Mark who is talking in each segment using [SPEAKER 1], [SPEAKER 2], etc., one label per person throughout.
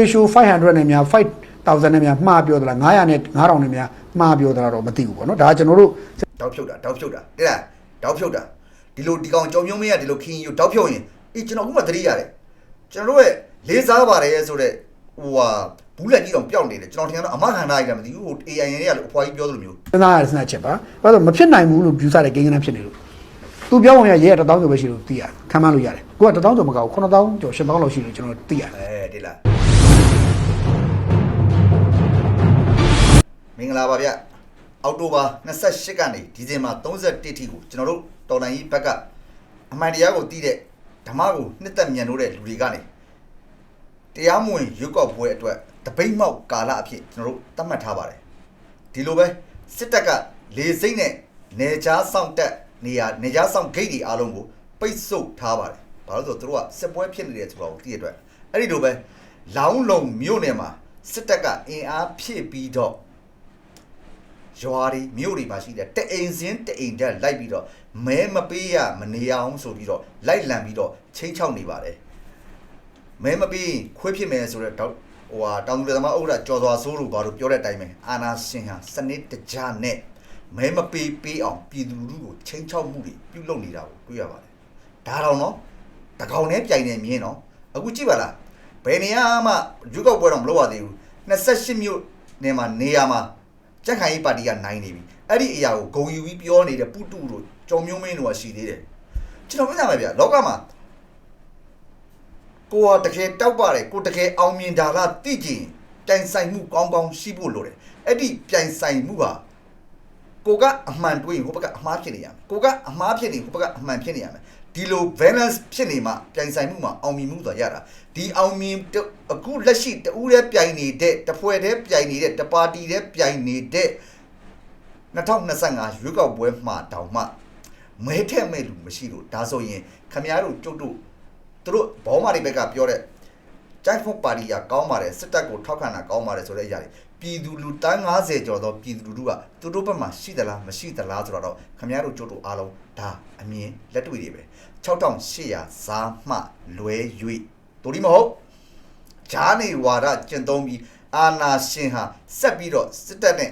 [SPEAKER 1] ratio 500နဲ့များ5000နဲ့များမှားပြောသလား900နဲ့9000နဲ့များမှားပြောသလားတော့မသိဘူးပေါ့နော်ဒါကကျွန်တော်တို့
[SPEAKER 2] တောက်ဖြုတ်တာတောက်ဖြုတ်တာတဲ့လားတောက်ဖြုတ်တာဒီလိုဒီကောင်ကြောင်မြုံမင်းကဒီလိုခင်းယူတောက်ဖြုတ်ရင်အေးကျွန်တော်ခုမှသတိရတယ်ကျွန်တော်တို့ရဲ့လေးစားပါတယ်ဆိုတော့ဟိုဟာဘူးလက်ကြီးတော့ပျောက်နေတယ်ကျွန်တော်ထင်တာတော့အမခန္ဓာကြီးကမသိဘူးဟို AI ရင်းတွေကလို့အဖွားကြီးပြောသလိုမျိုး
[SPEAKER 1] စဉ်းစားရတဲ့စဉ်းစားချက်ပါဘာလို့လဲမဖြစ်နိုင်ဘူးလို့ view စားတဲ့ကိန်းကနန်းဖြစ်နေလို့သူပြောဝင်ရရဲ1000ကျော်ပဲရှိလို့သိရတယ်ခံမှန်းလို့ရတယ်ကိုက1000ကျော်မကောက်9000ကျော်8000လောက်ရှိလို့ကျွန်တော်သိရတယ်
[SPEAKER 2] အဲဒီလား မင်္ဂလာပါဗျအောက်တိုဘာ28ကနေဒီဇင်ဘာ31ထိကိုကျွန်တော်တို့တော်လိုင်းကြီးဘက်ကအမှန်တရားကိုသိတဲ့ဓမ္မကိုနှစ်သက်မြန်လို့တဲ့လူတွေကနေတရားမဝင်ရွက်ကောက်ပွဲအတွက်တပိတ်မောက်ကာလအဖြစ်ကျွန်တော်တို့သတ်မှတ်ထားပါတယ်ဒီလိုပဲစစ်တပ်ကလေစိမ့်နဲ့နေချားဆောင်တက်နေရနေချားဆောင်ဂိတ်တွေအားလုံးကိုပိတ်ဆို့ထားပါတယ်ဘာလို့လဲဆိုတော့သူတို့ကစစ်ပွဲဖြစ်နေတယ်ဆိုတော့သိရတဲ့အတွက်အဲ့ဒီလိုပဲလောင်းလုံမြို့နယ်မှာစစ်တပ်ကအင်အားဖြည့်ပြီးတော့ ရွာတွေမြို့တွေမှာရှိတဲ့တအိမ်စင်းတအိမ်တက်လိုက်ပြီးတော့မဲမပေးရမနေရအောင်ဆိုပြီးတော့လိုက်လံပြီးတော့ချင်းချောက်နေပါတယ်မဲမပေးရင်ခွေးဖြစ်မယ်ဆိုတော့တောက်ဟိုဟာတောင်သူလယ်သမားဥက္ကဋ္ဌကျော်စွာစိုးလို့ဘာလို့ပြောတဲ့အတိုင်းပဲအာနာရှင်ဟာစနစ်တကျနဲ့မဲမပေးပေးအောင်ပြည်သူလူထုကိုချင်းချောက်မှုတွေပြုလုပ်နေတာကိုတွေ့ရပါတယ်ဒါတော့နော်တကောင်နဲ့ပြိုင်နေမြင်နော်အခုကြည့်ပါလားဘယ်နေရာမှရွေးကောက်ပွဲတော့မလုပ်ရသေးဘူး28မြို့နေမှာနေရာမှာ ကြက်ခိုင်ရေးပါတီကနိုင်နေပြီအဲ့ဒီအရာကိုဂုံယူပြီးပြောနေတဲ့ပုတုတို့ကြော်မျိုးမင်းတို့ကရှိသေးတယ်ကျွန်တော်ပြောပြမယ်ဗျလောကမှာကိုကတကယ်တောက်ပါတယ်ကိုတကယ်အောင်မြင်တာလားသိကြည့်ပြိုင်ဆိုင်မှုကောင်းကောင်းရှိဖို့လိုတယ်အဲ့ဒီပြိုင်ဆိုင်မှုဟာကိုကအမှန်တွေးရင်ဟိုဘက်ကအမှားဖြစ်နေရမယ်ကိုကအမှားဖြစ်နေဟိုဘက်ကအမှန်ဖြစ်နေရမယ် ဒီလို balance ဖြစ်နေမှပြိုင်ဆိုင်မှုမှာအောင်မြင်မှုဆိုတာရတာဒီအောင်မြင်အခုလက်ရှိတူးတဲ့ပြိုင်နေတဲ့တပွဲတဲ့ပြိုင်နေတဲ့တပါတီတဲ့ပြိုင်နေတဲ့2025ရွေးကောက်ပွဲမှာတောင်မှမဲထက်မဲ့လူမရှိလို့ဒါဆိုရင်ခမည်းတော်ကျုပ်တို့သူတို့ဘောမာတွေဘက်ကပြောတဲ့ကျိုင်းဖုတ်ပါတီကကောင်းပါတယ်စစ်တပ်ကိုထောက်ခံတာကောင်းပါတယ်ဆိုတဲ့အရာတွေ ပြည်သူလူတန်း90ကျော်သောပြည်သူလူထုကသူတို့ဘက်မှာရှိသလားမရှိသလားဆိုတော့ခမည်းတော်ကျုပ်တို့အားလုံးဒါအမြင်လက်တွေ့တွေပဲ6800ဇာမှလွဲ၍တို့ဒီမဟုတ်ဂျာနေဝါဒကျင့်သုံးပြီးအာနာရှင်ဟာဆက်ပြီးတော့စစ်တပ်နဲ့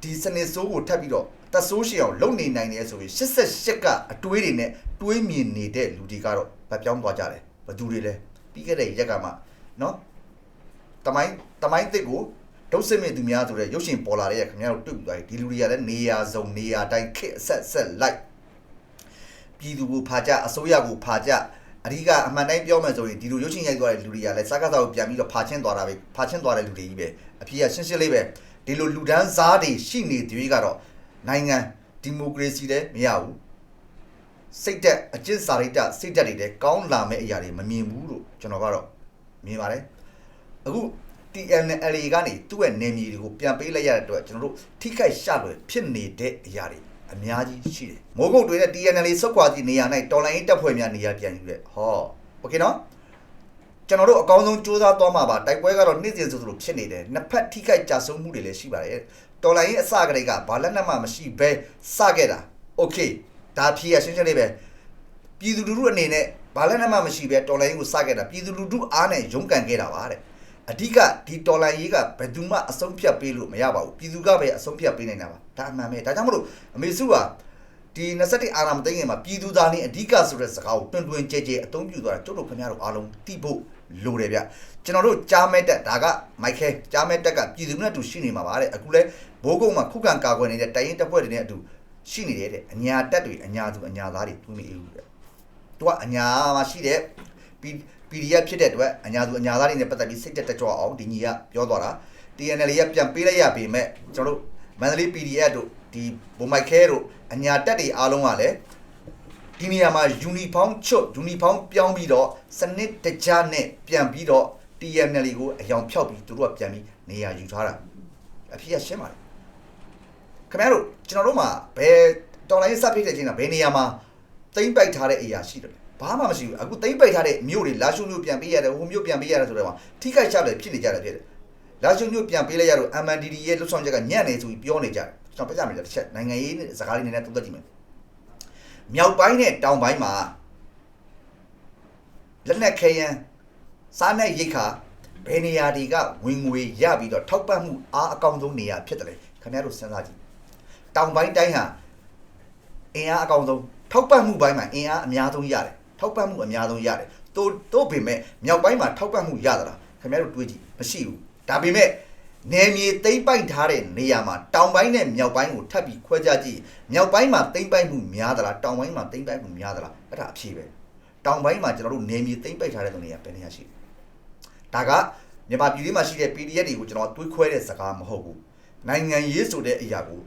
[SPEAKER 2] ဒီစနစ်ဆိုးကိုထပ်ပြီးတော့တဆိုးရှည်အောင်လုပ်နေနိုင်တယ်ဆိုပြီး88ကအတွေးတွေနဲ့တွေးမြင်နေတဲ့လူတွေကတော့ဗတ်ပြောင်းသွားကြတယ်ဘသူတွေလဲပြီးခဲ့တဲ့ရက်ကမှနော် တမိုင်းတမိုင်းတစ်ကိုဒုတ်စစ်မြင့်သူများဆိုတဲ့ရုပ်ရှင်ပေါ်လာတဲ့ရခင်ဗျားတို့တွေ့ပြီးသွားပြီဒီလူတွေကလည်းနေရာစုံနေရာတိုင်းခက်အဆက်ဆက်လိုက်ပြည်သူကိုဖာကြအစိုးရကိုဖာကြအဓိကအမှန်တိုင်းပြောမယ်ဆိုရင်ဒီလိုရုပ်ရှင်ရိုက်သွားတဲ့လူတွေကလည်းစကားစားကိုပြန်ပြီးတော့ဖာချင်းသွားတာပဲဖာချင်းသွားတဲ့လူတွေကြီးပဲအဖြစ်ကရှင်းရှင်းလေးပဲဒီလိုလူဒန်းစားတွေရှိနေတွေကတော့နိုင်ငံဒီမိုကရေစီလည်းမရဘူးစိတ်သက်အကျင့်စာရိတ္တစိတ်သက်တွေလည်းကောင်းလာမဲ့အရာတွေမမြင်ဘူးလို့ကျွန်တော်ကတော့မြင်ပါတယ် အခု TNL ကနေသူ့ရဲ့နေမြေတွေကိုပြန်ပေးလိုက်ရတဲ့အတွက်ကျွန်တော်တို့ထိခိုက်ရှလွယ်ဖြစ်နေတဲ့အရာတွေအများကြီးရှိတယ်မိုးကုတ်တွေနဲ့ TNL ဆုတ်ခွာကြည့်နေရ၌တော်လိုင်းရေးတပ်ဖွဲ့များနေရာပြန်ယူတဲ့ဟောโอเคနော်ကျွန်တော်တို့အကောင်းဆုံးစူးစမ်းသွားမှာပါတိုက်ပွဲကတော့နေ့စဉ်ဆိုသလိုဖြစ်နေတယ်နှစ်ဖက်ထိခိုက်ကြဆုံးမှုတွေလည်းရှိပါတယ်တော်လိုင်းရေးအစကတည်းကဘာလက်နက်မှမရှိဘဲစခဲ့တာโอเคဒါဖြေရရှင်းရှင်းလေးပဲ ပြည်သူလူထုအနေနဲ့ဘာလည်းမှမရှိပဲတော်လိုင်းရေးကိုစခဲ့တာပြည်သူလူထုအားနဲ့ရုန်းကန်ခဲ့တာပါတဲ့ အဓိကဒီတော်လိုင်းရေးကဘယ်သူမှအဆုံးဖြတ်ပေးလို့မရပါဘူးပြည်သူကပဲအဆုံးဖြတ်ပေးနိုင်တာပါဒါအမှန်ပဲဒါကြောင့်မလို့အမေစုကဒီ21အာဏာမသိမ်းခင်မှာပြည်သူသားနဲ့အဓိကဆိုတဲ့စကားကိုတွင်တွင်ကြဲကြဲအသုံးပြုသွားတာကျုပ်တို့ခင်ဗျားတို့အားလုံးသိဖို့လိုတယ်ဗျကျွန်တော်တို့ကြားမဲ့တက်ဒါကမိုက်ခဲကြားမဲ့တက်ကပြည်သူနဲ့အတူရှိနေမှာပါတဲ့အခုလဲဘိုးကုန်းမှာခုခံကာကွယ်နေတဲ့တိုင်ရင်တပ်ဖွဲ့တွေနဲ့အတူရှိနေတယ်တဲ့အညာတက်တွေအညာသူအညာသားတွေသူနေအေးဘူးတဲ့သူကအညာမှာရှိတဲ့ P- PDF ဖြစ်တဲ့အတွက်အညာသူအညာသားတွေနဲ့ပတ်သက်ပြီးစိတ်တက်တကြွအောင်ဒီညီကပြောသွားတာ TNL ကပြန်ပေးလိုက်ရပေမဲ့ကျွန်တော်တို့မန္တလေး PDF တို့ဒီဘုံမိုက်ခဲတို့အညာတက်တွေအားလုံးကလည်းဒီနေရာမှာယူနီဖောင်းချွတ်ယူနီဖောင်းပြောင်းပြီးတော့စနစ်တကျနဲ့ပြန်ပြီးတော့ TNL ကိုအယောင်ဖျောက်ပြီးသူတို့ကပြန်ပြီးနေရာယူထားတာအဖြစ်ရရှင်းပါတယ်ခင်ဗျားတို့ကျွန်တော်တို့မှာဘယ်တော်လိုင်းစပ်ဖြစ်တဲ့ချိန်ကဘယ်နေရာမှာသိမ့်ပိုက်ထားတဲ့အရာရှိတယ် ဘာမှမရှိဘူးအခုသိမ့်ပိုက်ထားတဲ့မြို့တွေလာရှုမြို့ပြန်ပေးရတယ်ဟိုမြို့ပြန်ပေးရတယ်ဆိုတော့မှထိခိုက်ချတယ်ဖြစ်နေကြတယ်ဖြစ်တယ်လာရှုမြို့ပြန်ပေးလိုက်ရတော့ MNDD ရဲ့လှုပ်ဆောင်ချက်ကညံ့နေဆိုပြီးပြောနေကြတယ်ကျွန်တော်ပြကြမယ်တစ်ချက်နိုင်ငံရေးနဲ့စကားလေးနည်းနည်းသုံးသပ်ကြည့်မယ်မြောက်ပိုင်းနဲ့တောင်ပိုင်းမှာလက်နက်ခဲယမ်းစားနဲ့ရိတ်ခါဘယ်နေရာတွေကဝင်ငွေရပြီးတော့ထောက်ပံ့မှုအားအကောင်းဆုံးနေရာဖြစ်တယ်လေခင်ဗျားတို့စဉ်းစားကြည့်တောင်ပိုင်းတိုင်းဟာအင်အားအကောင်းဆုံးထောက်ပံ့မှုပိုင်းမှာအင်အားအများဆုံးရတယ် ထောက်ပံ့မှုအများဆုံးရတယ်တိုးတိုးပေမဲ့မြောက်ပိုင်းမှာထောက်ပံ့မှုရသလားခင်ဗျားတို့တွေးကြည့်မရှိဘူးဒါပေမဲ့နယ်မြေသိမ့်ပိုက်ထားတဲ့နေရာမှာတောင်ပိုင်းနဲ့မြောက်ပိုင်းကိုထပ်ပြီးခွဲခြားကြည့်မြောက်ပိုင်းမှာသိမ့်ပိုက်မှုများသလားတောင်ပိုင်းမှာသိမ့်ပိုက်မှုများသလားအဲ့ဒါအဖြေပဲတောင်ပိုင်းမှာကျွန်တော်တို့နယ်မြေသိမ့်ပိုက်ထားတဲ့နေရာပဲနေရာရှိတယ်ဒါကမြန်မာပြည်လေးမှာရှိတဲ့ PDF တွေကိုကျွန်တော်တွေးခွဲတဲ့စကားမဟုတ်ဘူးနိုင်ငံရေးဆိုတဲ့အရာကို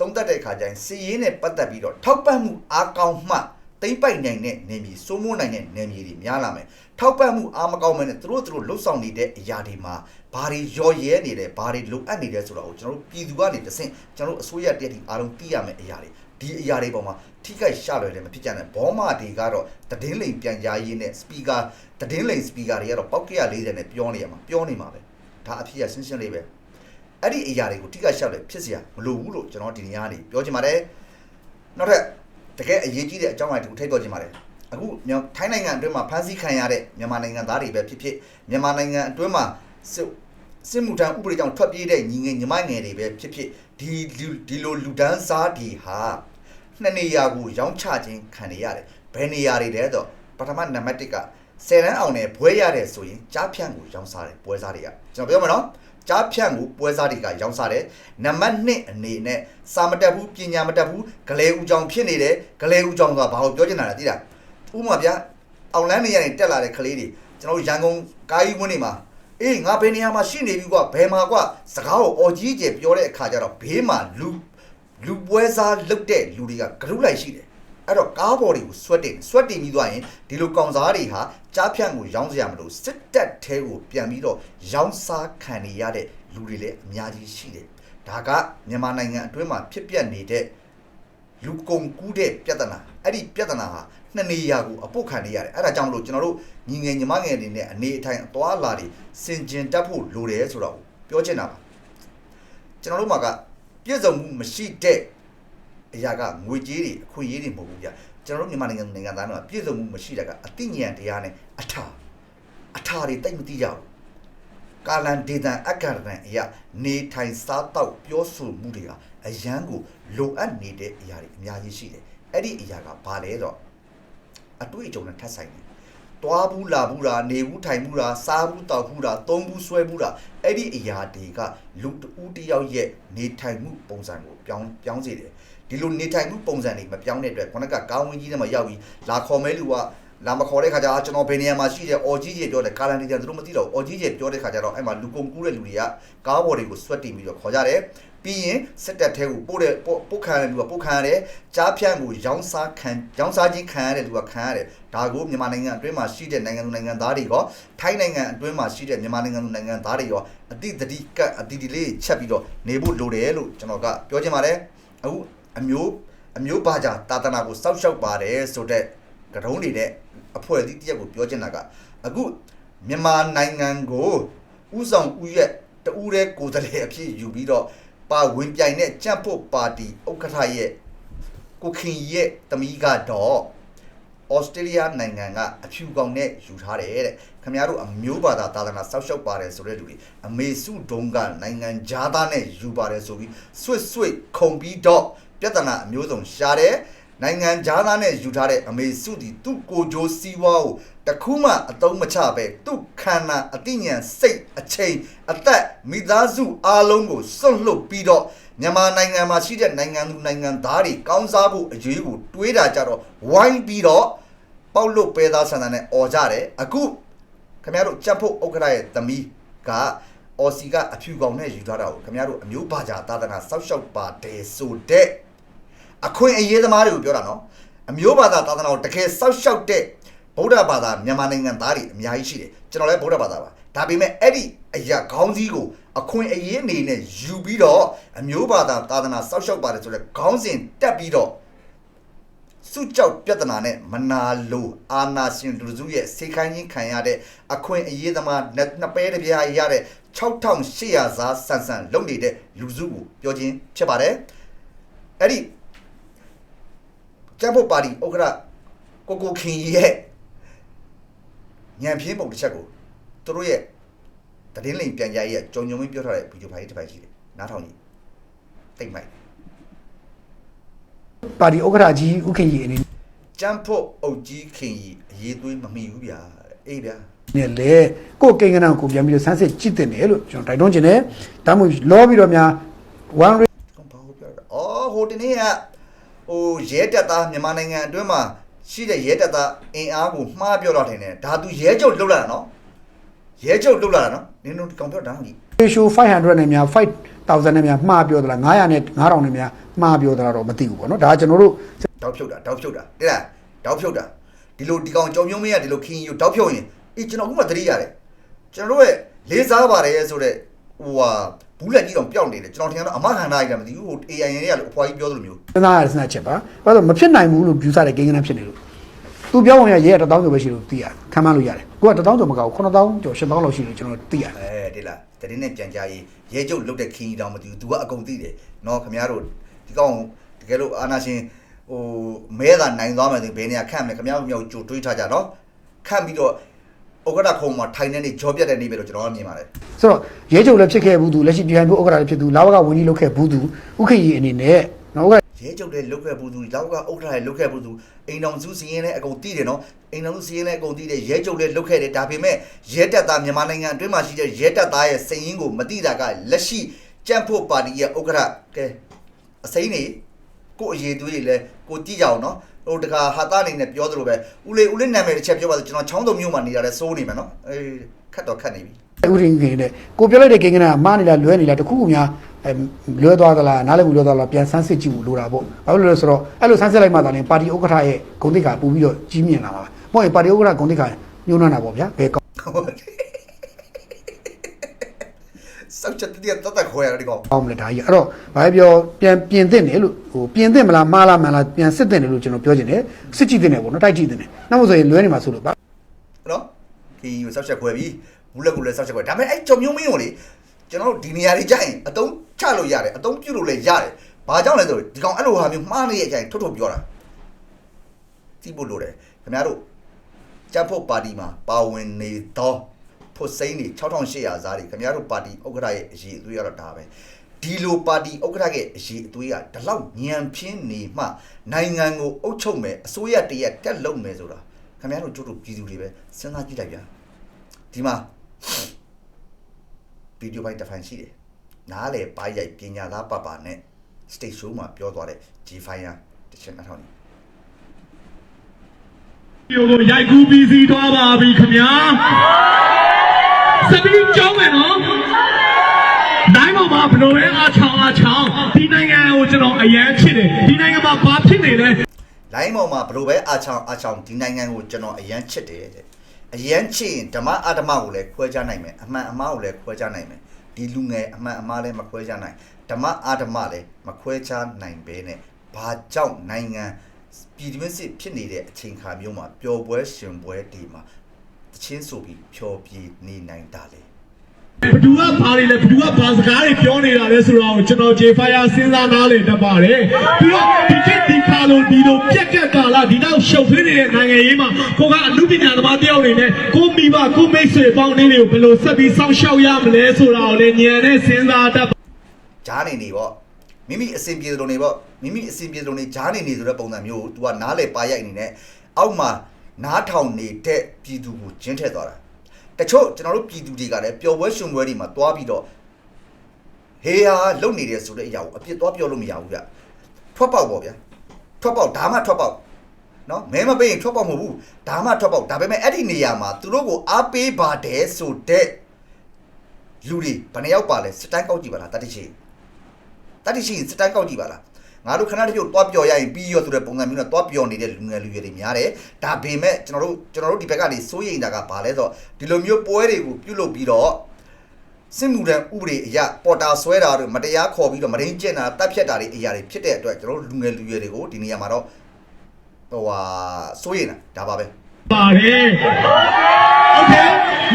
[SPEAKER 2] တုံးတက်တဲ့ခါကျရင်စီရေးနဲ့ပတ်သက်ပြီးတော့ထောက်ပံ့မှုအားကောင်းမှ တိမ့်ပိုက်နိုင်တဲ့နေမြေစိုးမိုးနိုင်တဲ့နေမြေတွေများလာမယ်ထောက်ပံ့မှုအားမကောင်းမနဲ့သူတို့သူတို့လှုပ်ဆောင်နေတဲ့အရာတွေမှာဘာတွေရော်ရဲနေတယ်ဘာတွေလိုအပ်နေတယ်ဆိုတာကိုကျွန်တော်တို့ပြည်သူကနေတဆင့်ကျွန်တော်တို့အစိုးရတက်တီအားလုံးသိရမယ့်အရာတွေဒီအရာတွေပေါ်မှာထိခိုက်ရှလွယ်တယ်မဖြစ်ကြနဲ့ဘောမာတွေကတော့တည်င်းလိန်ပြန်ကြားရေးနဲ့စပီကာတည်င်းလိန်စပီကာတွေကတော့ပောက်140နဲ့ပြောနေရမှာပြောနေမှာပဲဒါအဖြစ်ရရှင်းရှင်းလေးပဲအဲ့ဒီအရာတွေကိုထိခိုက်ရှလွယ်ဖြစ်စရာမလိုဘူးလို့ကျွန်တော်ဒီနေရာနေပြောချင်ပါတယ်နောက်ထပ် တကယ်အရေးကြီးတဲ့အကြောင်းအရာတစ်ခုထိပ်ပြောချင်ပါတယ်အခုမြောက်ထိုင်းနိုင်ငံအတွင်းမှာဖမ်းဆီးခံရတဲ့မြန်မာနိုင်ငံသားတွေပဲဖြစ်ဖြစ်မြန်မာနိုင်ငံအတွင်းမှာစစ်စစ်မှုထမ်းဥပဒေကြောင့်ထွက်ပြေးတဲ့ညီငယ်ညီမငယ်တွေပဲဖြစ်ဖြစ်ဒီလူဒီလိုလူဒန်းစားတွေဟာနှစ်နေရာကိုရောင်းချခြင်းခံနေရတယ်ဘယ်နေရာတွေလဲဆိုတော့ပထမနံပါတ်1ကဆယ်တန်းအောင်နဲ့ဘွဲရတယ်ဆိုရင်ကြားဖြန့်ကိုရောင်းစားတယ်ပွဲစားတွေကကျွန်တော်ပြောမယ်နော် ကြားဖြန့်ကိုပွဲစားတွေကရောင်းစားတယ်နံပါတ်2အနေနဲ့စာမတက်ဘူးပညာမတက်ဘူးဂလဲဦးကြောင်ဖြစ်နေတယ်ဂလဲဦးကြောင်ဆိုတာဘာကိုပြောချင်တာလဲသိလားဥပမာဗျာအောင်လန်းနေရနေတက်လာတဲ့ကလေးတွေကျွန်တော်တို့ရန်ကုန်ကားကြီးဝင်းနေမှာအေးငါဘယ်နေရာမှာရှိနေပြီကွာဘယ်မှာကွာစကားကိုအော်ကြီးကျယ်ပြောတဲ့အခါကျတော့ဘေးမှာလူလူပွဲစားလုတ်တဲ့လူတွေကဂရုလိုက်ရှိတယ် အဲ့တော့ကားပေါ်တွေကိုဆွတ်တင်ဆွတ်တင်ပြီးသွားရင်ဒီလိုကောင်စားတွေဟာကြားဖြန့်ကိုရောင်းစရာမလိုစစ်တပ်ထဲကိုပြန်ပြီးတော့ရောင်းစားခံနေရတဲ့လူတွေလည်းအများကြီးရှိတယ်ဒါကမြန်မာနိုင်ငံအတွင်းမှာဖြစ်ပျက်နေတဲ့လူကုန်ကူးတဲ့ပြဿနာအဲ့ဒီပြဿနာဟာနှစ်နေရာကိုအပုတ်ခံနေရတယ်အဲ့ဒါကြောင့်မလို့ကျွန်တော်တို့ညီငယ်ညီမငယ်တွေနဲ့အနေအထိုင်အသွားအလာတွေစင်ကျင်တတ်ဖို့လိုတယ်ဆိုတော့ပြောချင်တာပါကျွန်တော်တို့မှာကပြည့်စုံမှုမရှိတဲ့ အရာကငွေကြေးတွေအခွင့်အရေးတွေမဟုတ်ဘူးဗျကျွန်တော်တို့မြန်မာနိုင်ငံနိုင်ငံသားတွေကပြည့်စုံမှုမရှိတာကအသိဉာဏ်တရားနဲ့အထာအထာတွေတိတ်မသိကြဘူးကာလန်ဒေတန်အက္ခရတန်အရာနေထိုင်စားတော့ပြောဆိုမှုတွေဟာအယမ်းကိုလိုအပ်နေတဲ့အရာတွေအများကြီးရှိတယ်အဲ့ဒီအရာကဘာလဲတော့အတွေ့အကြုံနဲ့ထပ်ဆိုင်တယ် တွားဘူးလာဘူးတာနေဘူးထိုင်ဘူးတာစားဘူးတောက်ဘူးတာသုံးဘူးဆွဲဘူးတာအဲ့ဒီအရာတွေကလူတဦးတစ်ယောက်ရဲ့နေထိုင်မှုပုံစံကိုပြောင်းပြောင်းစေတယ်ဒီလိုနေထိုင်မှုပုံစံတွေမပြောင်းတဲ့အတွက်ခုနကကောင်းဝင်းကြီးထဲမှာရောက်ပြီးလာခေါ်မဲလူက လာမခေါ်တဲ့ခါကျတော့ကျွန်တော်ဘယ်နေရာမှာရှိတဲ့အော်ကြီးကြီးပြောတယ်ကာလန်တီတန်သူတို့မသိတော့ဘူးအော်ကြီးကြီးပြောတဲ့ခါကျတော့အဲ့မှာလူကုန်ကူးတဲ့လူတွေကကားဘော်တွေကိုဆွတ်တင်ပြီးတော့ခေါ်ကြတယ်ပြီးရင်စစ်တပ်ထဲကိုပို့တဲ့ပို့ပို့ခံရတဲ့လူကပို့ခံရတယ်ကြားဖြန့်ကိုရောင်းစားခံရောင်းစားခြင်းခံရတဲ့လူကခံရတယ်ဒါကိုမြန်မာနိုင်ငံအတွင်းမှာရှိတဲ့နိုင်ငံသူနိုင်ငံသားတွေရောထိုင်းနိုင်ငံအတွင်းမှာရှိတဲ့မြန်မာနိုင်ငံသူနိုင်ငံသားတွေရောအတိတတိကတ်အတိဒီလေးချက်ပြီးတော့နေဖို့လိုတယ်လို့ကျွန်တော်ကပြောချင်ပါတယ်အခုအမျိုးအမျိုးပါကြတာတနာကိုစောက်ရှောက်ပါတယ်ဆိုတဲ့ ကတုံးတွေနဲ့အဖွဲ့အစည်းတစ်ရက်ကိုပြောချင်တာကအခုမြန်မာနိုင်ငံကိုဥဆောင်ဥရက်တူးတဲ့ကိုယ်စားလှယ်အဖြစ်ယူပြီးတော့ပါဝင်ပြိုင်တဲ့ကြက်ဖို့ပါတီဥက္ကဋ္ဌရဲ့ကိုခင်ရဲ့တမီးကတော့ဩစတြေးလျနိုင်ငံကအဖြူကောင်နဲ့ယူထားတယ်တဲ့ခင်ဗျားတို့အမျိုးဘာသာသာသနာစောက်ရှောက်ပါတယ်ဆိုတဲ့လူတွေအမေစုဒုံကနိုင်ငံသားသားနဲ့ယူပါတယ်ဆိုပြီးဆွတ်ဆွတ်ခုံပြီးတော့ပြဿနာအမျိုးစုံရှာတယ် နိုင်ငံသားနဲ့ယူထားတဲ့အမေစုဒီသူ့ကိုဂျိုစီဝါကိုတခုမှအတုံးမချပဲသူ့ခန္ဓာအတိညာဏ်စိတ်အချိန်အသက်မိသားစုအားလုံးကိုစွန့်လွတ်ပြီးတော့မြန်မာနိုင်ငံမှာရှိတဲ့နိုင်ငံသူနိုင်ငံသားတွေကောင်းစားဖို့အရေးကိုတွေးတာကြတော့ဝိုင်းပြီးတော့ပေါက်လို့ပဲသားဆန္ဒနဲ့អော်ကြတယ်အခုခင်ဗျားတို့ကြက်ဖို့ဥက္ကဋ္ဌရဲ့သမီးကအော်စီကအဖြူကောင်နဲ့ယူထားတာကိုခင်ဗျားတို့အမျိုးဘာသာသာသနာစောက်ရှောက်ပါတယ်ဆိုတဲ့ အခွင့်အရေးသမားတွေကိုပြောတာနော်အမျိုးဘာသာသာသနာကိုတကယ်စောက်ရှောက်တဲ့ဗုဒ္ဓဘာသာမြန်မာနိုင်ငံသားတွေအများကြီးရှိတယ်ကျွန်တော်လည်းဗုဒ္ဓဘာသာပါဒါပေမဲ့အဲ့ဒီအရာခေါင်းစည်းကိုအခွင့်အရေးအနေနဲ့ယူပြီးတော့အမျိုးဘာသာသာသနာစောက်ရှောက်ပါတယ်ဆိုတဲ့ခေါင်းစဉ်တက်ပြီးတော့စုကြောက်ပြဿနာနဲ့မနာလိုအာနာရှင်လူစုရဲ့စေခိုင်းချင်းခံရတဲ့အခွင့်အရေးသမားနှစ်နှစ်ပဲတစ်ပြားရတဲ့6800စားဆန်ဆန်လုံနေတဲ့လူစုကိုပြောခြင်းဖြစ်ပါတယ်အဲ့ဒီ ကျန်းဖို့ပါတီဥက္ကဋ္ဌကိုကိုခင်ရဲ့ညံပြင်းပုံတစ်ချက်ကိုသူတို့ရဲ့တည်င်းလိမ်ပြန်ကြရဲ့ကြုံကြုံမင်းပြောထားတဲ့ဗီဒီယိုဖိုင်တစ်ပိုင်ရှိတယ်နားထောင်ကြည့်တိတ်မိုက်
[SPEAKER 1] ပါတီဥက္ကဋ္ဌကြီးဥခင်ကြီးအနေ
[SPEAKER 2] ကျန်းဖို့အုတ်ကြီးခင်ကြီးအရေးသွေးမမီဘူးဗျာအေးဗျာ
[SPEAKER 1] နဲ့လေကိုယ်ကိန်းကနန်းကိုပြန်ပြီးတော့ဆန်းစစ်ကြည့်တင်တယ်လို့ကျွန်တော်တိုက်တွန်းချင်တယ်ဒါမှမဟုတ်လောပြီးတော့များ one
[SPEAKER 2] ကွန်ဘာကိုပြောတာအော်ဟိုတနေ့က ဟိုရဲတက်သားမြန်မာနိုင်ငံအတွင်းမှာရှိတဲ့ရဲတက်သားအင်အားကိုမှားပြောတော့တယ်ဒါသူရဲချုပ်လှုပ်လာတာနော်ရဲချုပ်လှုပ်လာတာနော်နင်တို့ကောင်ပြောတာဟုတ်ကြီး
[SPEAKER 1] ratio 500နဲ့များ5000နဲ့များမှားပြောသလား900နဲ့9000နဲ့များမှားပြောသလားတော့မသိဘူးပေါ့နော်ဒါကကျွန်တော်တို့
[SPEAKER 2] တောက်ဖြုတ်တာတောက်ဖြုတ်တာတဲ့လားတောက်ဖြုတ်တာဒီလိုဒီကောင်ကြောင်မြုံမင်းကဒီလိုခင်းယူတောက်ဖြုတ်ရင်အေးကျွန်တော်အခုမှသတိရတယ်ကျွန်တော်တို့ရဲ့လေးစားပါတယ်ဆိုတော့ ဟိုဟာဘူးလက်ကြီးတော့ပျောက်နေတယ်ကျွန်တော်ထင်တာအမခန္ဓာကြီးတယ်မသိဘူးဟို AI ရဲ့ကလို့အဖွားကြီးပြောသလိုမျိုး
[SPEAKER 1] စဉ်းစားရတဲ့စဉ်းစားချက်ပါဘာလို့မဖြစ်နိုင်ဘူးလို့ view စားတဲ့ကိန်းကနန်းဖြစ်နေလို့သူပြောဝင်ရရဲ1000ကျော်ပဲရှိလို့သိရတယ်ခံမလို့ရတယ်ကိုက1000ကျော်မကောက်9000ကျော်8000လောက်ရှိလို့ကျွန်တော်သိရတယ်
[SPEAKER 2] အဲဒီလားတရင်နဲ့ပြန်ကြရေးရဲကျုပ်လုတ်တဲ့ခင်းကြီးတောင်မသိဘူး तू ကအကုန်သိတယ်နော်ခင်ဗျားတို့ဒီကောင်တကယ်လို့အာနာရှင်ဟိုမဲသာနိုင်သွားမယ်ဆိုရင်ဘယ်နေရာခန့်မလဲခင်ဗျားတို့မြောက်ကြိုတွေးထားကြနော်ခန့်ပြီးတော့ ဩကတာခုံမှာထိုင်နေနေကြောပြတ်တဲ့နေပဲလို့ကျွန်တော်ကမြင်ပါတယ်
[SPEAKER 1] ဆိုတော့ရဲချုပ်လည်းဖြစ်ခဲ့ဘူးသူလက်ရှိပြည် hành မှုဥက္ကဋ္ဌလည်းဖြစ်သူလာဝကဝန်ကြီးလုပ်ခဲ့ဘူးသူဥခင်ကြီးအနေနဲ့နော်ဥက္ကဋ္ဌ
[SPEAKER 2] ရဲကျုပ်တဲ့လုတ်ခဲ့ဘူးသူလောက်ကဥက္ကဋ္ဌရဲ့လုတ်ခဲ့ဘူးသူအိမ်တော်စုစီရင်လည်းအကုန်သိတယ်နော်အိမ်တော်စုစီရင်လည်းအကုန်သိတယ်ရဲကျုပ်လည်းလုတ်ခဲ့တယ်ဒါပေမဲ့ရဲတပ်သားမြန်မာနိုင်ငံအတွင်းမှာရှိတဲ့ရဲတပ်သားရဲ့စိန်ရင်းကိုမသိတာကလက်ရှိကြံ့ဖို့ပါတီရဲ့ဥက္ကဋ္ဌကဲအစိမ့်နေကို့အရေးသွေးတွေလည်းကိုကြည့်ကြအောင်နော် ဟိုတခါဟာတာအနေနဲ့ပြောသလိုပဲဦးလေးဦးလေးနာမည်တစ်ချက်ပြောပါဆိုကျွန်တော်ချောင်းတုံမြို့မှာနေတာလဲစိုးနေမယ်နော်အေးခတ်တော့ခတ်နေပြီ
[SPEAKER 1] ဥခင်ကြီးနဲ့ကိုပြောလိုက်တဲ့ကိန်းကနန်းကမှားနေလားလွဲနေလားတခုခုများအဲလွဲသွားသလားနားလည်မှုလွဲသွားလားပြန်ဆန်းစစ်ကြည့်ဖို့လိုတာပေါ့ဘာလို့လဲဆိုတော့အဲ့လိုဆန်းစစ်လိုက်မှသာလေပါတီဥက္ကဋ္ဌရဲ့ဂုဏ်သိက္ခာပို့ပြီးတော့ကြီးမြင့်လာမှာပါမဟုတ်ရင်ပါတီဥက္ကဋ္ဌဂုဏ်သိက္ခာညှိုးနှံတာပေါ့ဗျာဘယ်ကောင်း
[SPEAKER 2] စောက်ချက်တည်းတတ်တတ်ခေါ်ရတယ်ဒီကောင်
[SPEAKER 1] အောင်မလဲဒါကြီးအဲ့တော့ဘာပဲပြောပြန်ပြင်သင့်တယ်လို့ဟိုပြင်သင့်မလားမှားလားမှန်လားပြန်စစ်သင့်တယ်လို့ကျွန်တော်ပြောချင်တယ်စစ်ကြည့်သင့်တယ်ပေါ့နော်တိုက်ကြည့်သင့်တယ်နောက်မှဆိုရင်လွဲနေမှာဆိုလို့ပါ
[SPEAKER 2] နော်ခီကိုစောက်ချက်ခွဲပြီးဘူးလက်ကိုလည်းစောက်ချက်ခွဲဒါပေမဲ့အဲ့ကြုံမျိုးမင်းကိုလေကျွန်တော်တို့ဒီနေရာတွေကြရင်အတုံးချလို့ရတယ်အတုံးပြုတ်လို့လည်းရတယ်ဘာကြောင့်လဲဆိုတော့ဒီကောင်အဲ့လိုဟာမျိုးမှားနေတဲ့အချိန်ထုတ်ထုတ်ပြောတာကြည့်ဖို့လိုတယ်ခင်ဗျားတို့ကြပ်ဖို့ပါတီမှာပါဝင်နေတော့ ဖို့စိမ့်နေ6800ဇာတ်တွေခင်ဗျားတို့ပါတီဥက္ကဋ္ဌရဲ့အရေးအသွေးရတော့ဒါပဲဒီလိုပါတီဥက္ကဋ္ဌရဲ့အရေးအသွေးကဒီလောက်ညံပြင်းနေမှနိုင်ငံကိုအုပ်ချုပ်မယ်အစိုးရတရက်တက်လုံမယ်ဆိုတာခင်ဗျားတို့တို့တို့ပြည်သူတွေပဲစဉ်းစားကြည့်လိုက်ဗျာဒီမှာဗီဒီယိုပိုင်းတစ်ဖိုင်ရှိတယ်နားလေပါရိုက်ပညာသားပပနဲ့ stage show မှာပြောသွားတဲ့ G file တစ်ချက်နှထောင်နေ
[SPEAKER 3] ဒီကိုရိုက်ကူးပြီးစီးသွားပါပြီခင်ဗျာ စပီးကြောင်းမယ်နော်နိုင်မမှာဘလို့လဲအားချောင်းအားချောင်းဒီနိုင်ငံကိုကျွန်တော်အရန်ချစ်တယ်ဒီနိုင်ငံမှာဘာဖြစ်နေလဲ
[SPEAKER 2] လိုင်းပေါ်မှာဘလို့ပဲအာချောင်အာချောင်ဒီနိုင်ငံကိုကျွန်တော်အရန်ချစ်တယ်တဲ့အရန်ချစ်ရင်ဓမ္မအဓမ္မကိုလည်းခွဲခြားနိုင်မယ်အမှန်အမှားကိုလည်းခွဲခြားနိုင်မယ်ဒီလူငယ်အမှန်အမှားလည်းမခွဲခြားနိုင်ဓမ္မအဓမ္မလည်းမခွဲခြားနိုင်ဘဲနဲ့ဘာကြောင့်နိုင်ငံပြည်တွင်းစစ်ဖြစ်နေတဲ့အချိန်ခါမျိုးမှာပျော်ပွဲရှင်ပွဲဒီမှာ တချင်းဆိုပြီးပျော်ပြေနေနိုင်တာလေ
[SPEAKER 3] ဘသူကဘာတွေလဲဘသူကဘာစကားတွေပြောနေတာလဲဆိုတော့ကျွန်တော် J-Fire စဉ်းစားနားလေတတ်ပါတယ်ပြီးတော့ဒီခေတ်ဒီခါလို့ဒီလိုပြက်ကက်ကာလာဒီနောက်ရှုပ်ထွေးနေတဲ့နိုင်ငံရေးမှာကိုကအမှုပညာသမားတယောက်အနေနဲ့ကိုမိဘကိုမိတ်ဆွေပေါင်းနေတွေကိုဘယ်လိုဆက်ပြီးစောင့်ရှောက်ရမလဲဆိုတာကိုလည်းညံနဲ့စဉ်းစားတတ်
[SPEAKER 2] ဂျားနေနေပေါ့မိမိအစဉ်ပြေသလိုနေပေါ့မိမိအစဉ်ပြေသလိုနေဂျားနေနေဆိုတဲ့ပုံစံမျိုးကို तू ကနားလေပါရိုက်နေနဲ့အောက်မှာ နားထောင်နေတဲ့ပြည်သူကိုကျင်းထည့်သွားတာတချို့ကျွန်တော်တို့ပြည်သူတွေကလည်းပျော်ပွဲရှင်ပွဲတွေမှာတွားပြီးတော့ဟေးဟာလုံနေတယ်ဆိုတဲ့အရာကိုအပြစ်တွားပြောလို့မရဘူးဗျထွက်ပေါက်ပေါ့ဗျာထွက်ပေါက်ဒါမှထွက်ပေါက်နော်မဲမပေးရင်ထွက်ပေါက်မဟုတ်ဘူးဒါမှထွက်ပေါက်ဒါပေမဲ့အဲ့ဒီနေရာမှာသူတို့ကိုအားပေးပါတယ်ဆိုတဲ့လူတွေဘယ်နှယောက်ပါလဲစတန်ကောက်ကြည့်ပါလားတတိရှိတတိရှိရင်စတန်ကောက်ကြည့်ပါလား ငါတို့ခဏတစ်ပြုတ်တွားပျော်ရရင်ပြီးရောဆိုတဲ့ပုံစံမျိုးနဲ့တွားပျော်နေတဲ့လူငယ်လူရွယ်တွေများတယ်ဒါပေမဲ့ကျွန်တော်တို့ကျွန်တော်တို့ဒီဘက်ကနေစိုးရိမ်တာကဘာလဲဆိုတော့ဒီလိုမျိုးပွဲတွေကိုပြုလုပ်ပြီးတော့စစ်မှုထမ်းဥပဒေအရပေါ်တာဆွဲတာတို့မတရားခေါ်ပြီးတော့မရင်းကျင့်တာတပ်ဖြတ်တာတွေအရာတွေဖြစ်တဲ့အတွက်ကျွန်တော်တို့လူငယ်လူရွယ်တွေကိုဒီနေရာမှာတော့ဟိုဟာစိုးရိမ်တာဒါပါပဲ
[SPEAKER 3] ပါတယ်โอเค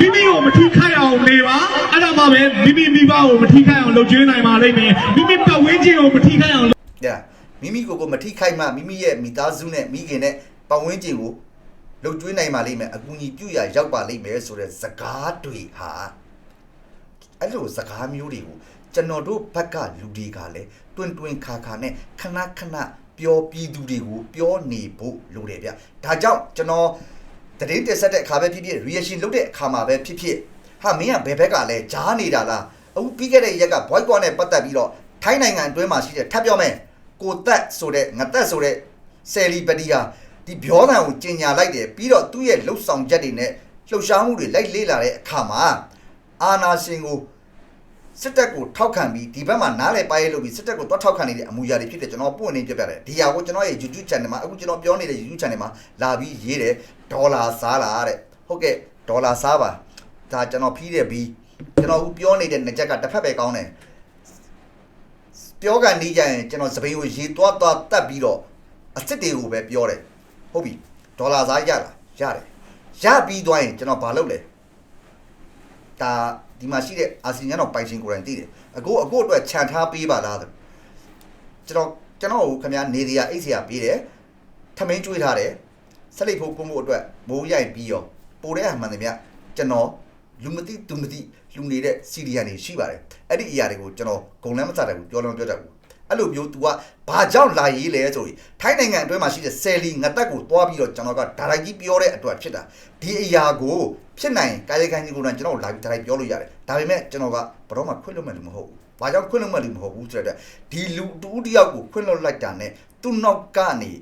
[SPEAKER 3] မိမိကိုမထိခိုက်အောင်နေပါအဲ့ဒါမှပဲမိမိမိဘကိုမထိခိုက်အောင်လုပ်ကျွေးနိုင်ပါလိမ့်မယ်မိမိပတ်ဝန်းကျင်ကိုမထိခိုက်အောင် ။
[SPEAKER 2] ဒါမိမိကိုယ်ကိုမထိခိုက်မှမိမိရဲ့မိသားစုနဲ့မိခင်နဲ့ပတ်ဝန်းကျင်ကိုလှုပ်ကျွေးနိုင်ပါလိမ့်မယ်အကူအညီပြုရရောက်ပါလိမ့်မယ်ဆိုတဲ့စကားတွေဟာအဲ့လိုစကားမျိုးတွေကိုကျွန်တော်တို့ဘက်ကလူတွေကလည်းတွင်တွင်ခါခါနဲ့ခဏခဏပြောပြည်သူတွေကိုပြောနေဖို့လိုတယ်ဗျဒါကြောင့်ကျွန်တော်တတိတက်ဆက်တဲ့အခါပဲဖြစ်ဖြစ် reaction လုပ်တဲ့အခါမှာပဲဖြစ်ဖြစ်ဟာမင်းကဘယ်ဘက်ကလဲကြားနေတာလားအခုပြီးခဲ့တဲ့ရက်က boy ကွာနဲ့ပတ်သက်ပြီးတော့ထိုင်းနိုင်ငံအတွင်းမှာရှိတဲ့ထပ်ပြောမယ် ကိုသက်ဆိုတဲ့ငသက်ဆိုတဲ့ဆယ်လီပတီဟာဒီပြောတံကိုကျင်ညာလိုက်တယ်ပြီးတော့သူ့ရဲ့လှုပ်ဆောင်ချက်တွေနဲ့လှုပ်ရှားမှုတွေလိုက်လေးလာတဲ့အခါမှာအာနာရှင်ကိုစစ်တပ်ကိုထောက်ခံပြီးဒီဘက်မှာနားလည်ပါရဲလို့ပြီးစစ်တပ်ကိုတွတ်ထောက်ခံနေတဲ့အမူအရာတွေဖြစ်တယ်ကျွန်တော်ပွင့်နေပြပြတယ်ဒီဟာကိုကျွန်တော်ရဲ့ YouTube channel မှာအခုကျွန်တော်ပြောနေတဲ့ YouTube channel မှာလာပြီးရေးတယ်ဒေါ်လာစားလာတဲ့ဟုတ်ကဲ့ဒေါ်လာစားပါဒါကျွန်တော်ဖီးတယ်ပြီးကျွန်တော်အခုပြောနေတဲ့နှစ်ချက်ကတစ်ဖက်ပဲကောင်းတယ် ပြောကန်နေကြရင်ကျွန်တော်စပိန်ကိုရေသွားသွားတတ်ပြီးတော့အစ်စ်တွေကိုပဲပြောတယ်ဟုတ်ပြီဒေါ်လာစားရလားရတယ်ရပြီးသွားရင်ကျွန်တော်ဘာလုပ်လဲဒါဒီမှာရှိတဲ့အာဆီယံတော့ပိုင်ရှင်ကိုယ်တိုင်သိတယ်အကိုအကိုအတွက်ခြံထားပေးပါလားတဲ့ကျွန်တော်ကျွန်တော်ကိုခင်ဗျာနေဒီယာအိတ်ဆရာပေးတယ်ထမင်းကျွေးထားတယ်ဆက်လိပ်ဖို့ကုန်းဖို့အတွက်မိုးရိုက်ပြီးရောပိုတဲ့အမှန်တည်းမြကျွန်တော် လူမသိသူမသိလူနေတဲ့စီရီယန်တွေရှိပါတယ်အဲ့ဒီအရာတွေကိုကျွန်တော်ဂုံလမ်းမစားတယ်ဘူးပြောလုံးပြောတတ်ဘူးအဲ့လိုမျိုး तू ကဘာကြောင့်လာရေးလဲဆိုရင်ထိုင်းနိုင်ငံအတွင်းမှာရှိတဲ့ဆယ်လီငတ်တက်ကိုတွားပြီးတော့ကျွန်တော်ကဒါရိုက်ကြီးပြောတဲ့အတွက်ဖြစ်တာဒီအရာကိုဖြစ်နိုင်ကာယကံကြီးကိုယ်တိုင်ကျွန်တော်လာပြီးဒါရိုက်ပြောလို့ရတယ်ဒါပေမဲ့ကျွန်တော်ကဘယ်တော့မှခွင့်လွှတ်မယ်လို့မဟုတ်ဘူးဘာကြောင့်ခွင့်လွှတ်မယ်လို့မဟုတ်ဘူးဆိုတော့ဒီလူတူတယောက်ကိုခွင့်လွှတ်လိုက်တာနဲ့သူ့နောက်ကနေ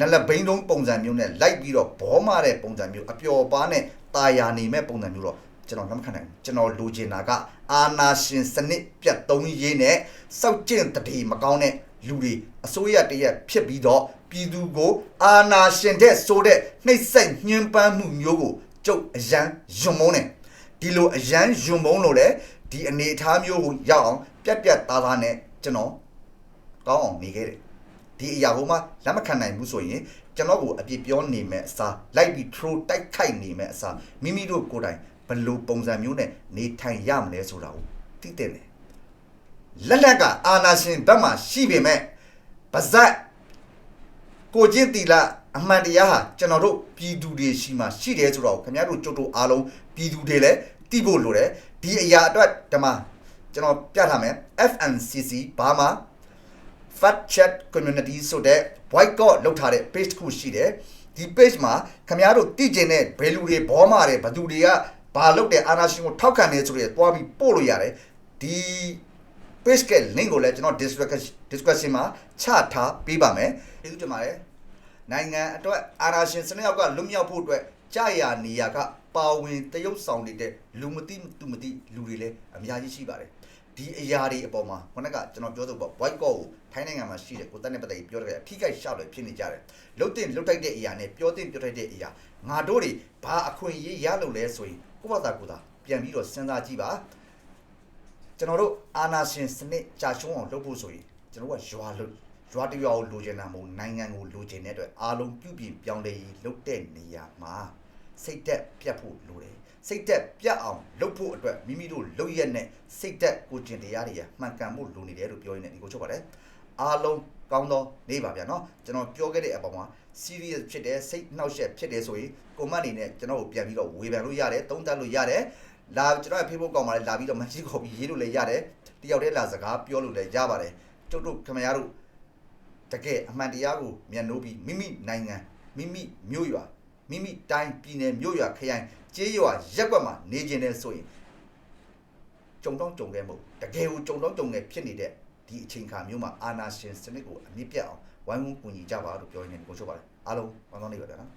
[SPEAKER 2] နလဘိန်းတုံးပုံစံမျိုးနဲ့လိုက်ပြီးတော့ဘောမတဲ့ပုံစံမျိုးအပျော်ပါးနဲ့ตาယာနေမဲ့ပုံစံမျိုးတော့ ကျွန်တော်လက်မခံနိုင်ဘူးကျွန်တော်လိုချင်တာကအာနာရှင်စနစ်ပြတ်သုံးရေးနဲ့စောက်ကျင့်တတိမကောင်းတဲ့လူတွေအစိုးရတရက်ဖြစ်ပြီးတော့ပြည်သူကိုအာနာရှင်တဲ့ဆိုတဲ့နှိမ့်ဆက်ညှဉ်းပန်းမှုမျိုးကိုကျုပ်အရန်ယွံမုန်းတယ်ဒီလိုအရန်ယွံမုန်းလို့လေဒီအနေအထားမျိုးကိုရောက်အောင်ပြက်ပြက်သားသားနဲ့ကျွန်တော်ကောင်းအောင်နေခဲ့တယ်ဒီအရာကိုမှလက်မခံနိုင်ဘူးဆိုရင်ကျွန်တော်ကိုအပြစ်ပြောနေမဲ့အစားလိုက်ပြီး throw တိုက်ခိုက်နေမဲ့အစားမိမိတို့ကိုယ်တိုင် ဘယ်လိုပုံစံမျိုးနဲ့နေထိုင်ရမလဲဆိုတာကိုသိတဲ့တယ်လက်လက်ကအာနာရှင်ဘက်မှာရှိပေမဲ့ပါဇက်ကိုကျင့်တီလာအမှန်တရားဟာကျွန်တော်တို့ပြည်သူတွေရှိမှရှိတယ်ဆိုတော့ခင်ဗျားတို့ကြုတ်တို့အားလုံးပြည်သူတွေလည်းသိဖို့လိုတယ်ဒီအရာအတွက်ဓမ္မကျွန်တော်ပြထားမယ် FNCC ဘာမှ Fat Chat Community ဆိုတဲ့ boycott လုပ်ထားတဲ့ page တစ်ခုရှိတယ်ဒီ page မှာခင်ဗျားတို့တည်ကျင်တဲ့ဘယ်လူတွေဘောမာတယ်ဘယ်သူတွေက ဘာလုပ်တဲ့အာနာရှင်ကိုထောက်ခံနေဆိုတဲ့တွားပြီးပို့လို့ရတယ်ဒီ page က link ကိုလည်းကျွန်တော် description description မှာချထားပေးပါမယ်ကျေးဇူးတင်ပါတယ်နိုင်ငံအတွက်အာနာရှင်စနစ်အောက်ကလွတ်မြောက်ဖို့အတွက်ကြာရနေရကပါဝင်တရုပ်ဆောင်နေတဲ့လူမသိသူမသိလူတွေလည်းအများကြီးရှိပါတယ်ဒီအရာတွေအပေါ်မှာခုနကကျွန်တော်ပြောသလိုပေါ့ boycott ကိုထိုင်းနိုင်ငံမှာရှိတဲ့ကိုတက်နဲ့ပတ်သက်ပြီးပြောတယ်အထိကိရှောက်တယ်ဖြစ်နေကြတယ်လုတ်တင်လုတ်တိုက်တဲ့အရာနဲ့ပြောတင်ပြောတိုက်တဲ့အရာငါတို့တွေဘာအခွင့်အရေးရလို့လဲဆိုရင် ကိုယ့်ဘာသာကိုယ်သာပြန်ပြီးတော့စဉ်းစားကြည့်ပါကျွန်တော်တို့အာနာရှင်စနစ်ကြာရှုံးအောင်လုပ်ဖို့ဆိုရင်ကျွန်တော်ကရွာလို့ရွာတရွာကိုလိုချင်တာမဟုတ်နိုင်ငံကိုလိုချင်တဲ့အတွက်အားလုံးပြုပြင်ပြောင်းလဲရေးလုပ်တဲ့နေရာမှာစိတ်သက်ပြတ်ဖို့လိုတယ်စိတ်သက်ပြတ်အောင်လုပ်ဖို့အတွက်မိမိတို့လုပ်ရက်နဲ့စိတ်သက်ကိုကျင်တရားတွေရမှန်ကန်မှုလိုနေတယ်လို့ပြောရင်းနဲ့ဒီကိုချုပ်ပါတယ်အားလုံး ကောင်းသောနေ့ပါဗျာနော်ကျွန်တော်ပြောခဲ့တဲ့အပေါ်မှာ serious ဖြစ်တယ်စိတ်နှောက်ယှက်ဖြစ်တယ်ဆိုရင်ကွန်မန့်အနေနဲ့ကျွန်တော်ကိုပြန်ပြီးတော့ဝေဖန်လို့ရတယ်သုံးသပ်လို့ရတယ်လာကျွန်တော်ရဲ့ Facebook ကောင်မှာလည်းလာပြီးတော့ message ခေါ်ပြီးရေးလို့လည်းရတယ်တယောက်တည်းလာစကားပြောလို့လည်းရပါတယ်ကျုပ်တို့ခင်ဗျားတို့တကယ်အမှန်တရားကိုမျက်နှိုးပြီးမိမိနိုင်ငံမိမိမြို့ရွာမိမိတိုင်းပြည်နယ်မြို့ရွာခရိုင်ကျေးရွာရက်ကွက်မှာနေကျင်နေဆိုရင်ကြုံတော့ကြုံခဲ့မဟုတ်တကယ်ကိုကြုံတော့ကြုံခဲ့ဖြစ်နေတဲ့ ဒီအချိန်ခါမျိုးမှာအာနာရှင်စနစ်ကိုအမြင့်ပြတ်အောင်ဝိုင်းဝန်းကူညီကြပါလို့ပြောရင်းနဲ့ကိုချုပ်ပါတယ်အားလုံးကောင်းကောင်းနေပါဗျာနော်